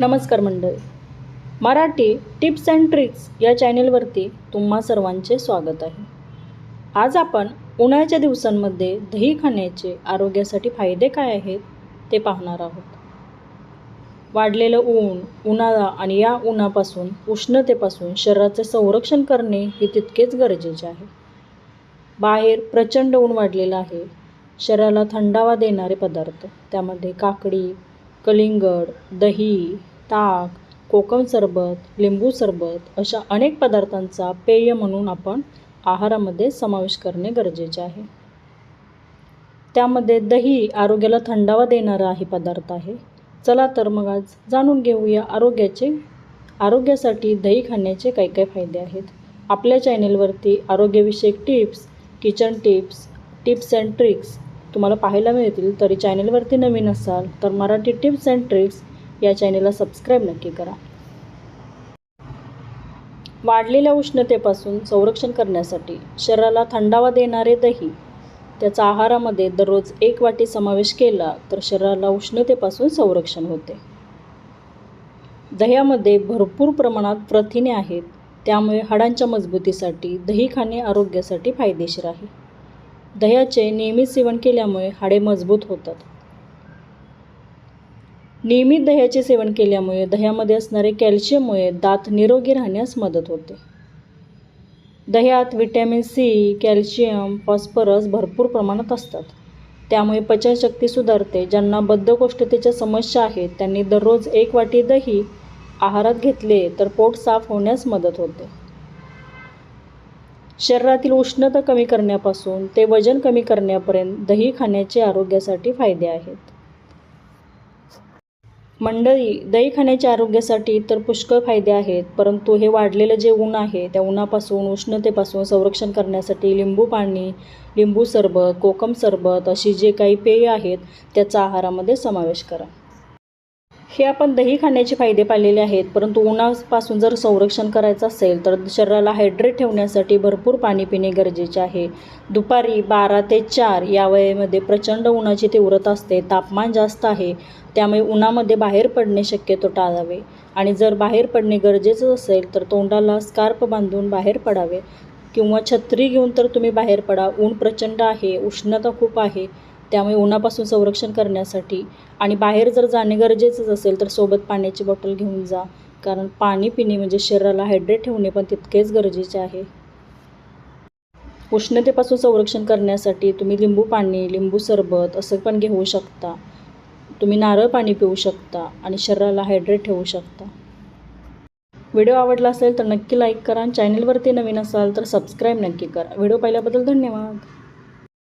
नमस्कार मंडळी. Marathi tips and tricks या चॅनेलवरती तुम्हा सर्वांचे स्वागत आहे. आज आपण उन्हाळ्याच्या दिवसांमध्ये दही खाण्याचे आरोग्यासाठी फायदे काय आहेत ते पाहणार आहोत. वाढलेलं ऊन उन्हाळा आणि या उन्हापासून उष्णतेपासून शरीराचे संरक्षण करणे हे तितकेच गरजेचे आहे. बाहेर प्रचंड ऊन वाढलेलं आहे. शरीराला थंडावा देणारे पदार्थ त्यामध्ये काकडी कलिंगड दही ताक कोकम सरबत लिंबू सरबत अशा अनेक पदार्थांचा पेय म्हणून आपण आहारामध्ये समावेश करणे गरजेचे आहे. त्यामध्ये दही आरोग्याला थंडावा देणारा आहे पदार्थ आहे. चला तर मग आज जाणून घेऊया आरोग्याचे आरोग्यासाठी दही खाण्याचे काय काय फायदे आहेत. आपल्या चॅनेलवरती आरोग्यविषयक tips kitchen tips tips and tricks तुम्हाला पाहायला मिळतील तरी चॅनेलवरती नवीन असाल तर मराठी टिप्स अँड ट्रिक्स या चॅनेलला सबस्क्राईब नक्की करा. वाढलेल्या उष्णतेपासून संरक्षण करण्यासाठी शरीराला थंडावा देणारे दही त्याचा आहारामध्ये दररोज एक वाटी समावेश केला तर शरीराला उष्णतेपासून संरक्षण होते. दह्यामध्ये भरपूर प्रमाणात प्रथिने आहेत त्यामुळे हाडांच्या मजबूतीसाठी दही खाणे आरोग्यासाठी फायदेशीर आहे. दह्याचे नियमित सेवन केल्यामुळे हाडे मजबूत होतात. नियमित दह्याचे सेवन केल्यामुळे दह्यामध्ये असणारे कॅल्शियममुळे दात निरोगी राहण्यास मदत होते. दह्यात विटॅमिन सी कॅल्शियम फॉस्फरस भरपूर प्रमाणात असतात. त्यामुळे पचनशक्ती सुधारते. ज्यांना बद्धकोष्ठतेच्या समस्या आहेत त्यांनी दररोज एक वाटी दही आहारात घेतले तर पोट साफ होण्यास मदत होते. शरीरातील उष्णता कमी करण्यापासून ते वजन कमी करण्यापर्यंत दही खाण्याचे आरोग्यासाठी फायदे आहेत. मंडळी दही खाण्याच्या आरोग्यासाठी तर पुष्कळ फायदे आहेत परंतु हे वाढलेलं जे ऊन आहे त्या उन्हापासून उष्णतेपासून संरक्षण करण्यासाठी लिंबू पाणी लिंबू सरबत कोकम सरबत अशी जे काही पेय आहेत त्याचा आहारामध्ये समावेश करा. हे आपण दही खाण्याचे फायदे पाहिलेले आहेत परंतु उन्हापासून जर संरक्षण करायचं असेल तर शरीराला हायड्रेट ठेवण्यासाठी भरपूर पाणी पिणे गरजेचे आहे. दुपारी बारा ते चार या वेळेमध्ये प्रचंड उन्हाची तीव्रता असते तापमान जास्त आहे त्यामुळे उन्हामध्ये बाहेर पडणे शक्यतो टाळावे. आणि जर बाहेर पडणे गरजेचं असेल तर तोंडाला स्कार्फ बांधून बाहेर पडावे. किंवा छत्री घेऊन तर तुम्ही बाहेर पडा ऊन प्रचंड आहे उष्णता खूप आहे त्यामुळे उन्हापासून संरक्षण करण्यासाठी आणि बाहेर जर जाणे गरजेचंच असेल तर सोबत पाण्याची बॉटल घेऊन जा. कारण पाणी पिणे म्हणजे शरीराला हायड्रेट ठेवणे पण तितकेच गरजेचे आहे. उष्णतेपासून संरक्षण करण्यासाठी तुम्ही लिंबू पाणी लिंबू सरबत असं पण घेऊ शकता. तुम्ही नारळ पाणी पिऊ शकता आणि शरीराला हायड्रेट ठेवू शकता. व्हिडिओ आवडला असेल तर नक्की लाईक करा. आणि चॅनलवरती नवीन असाल तर सबस्क्राईब नक्की करा. व्हिडिओ पाहिल्याबद्दल धन्यवाद.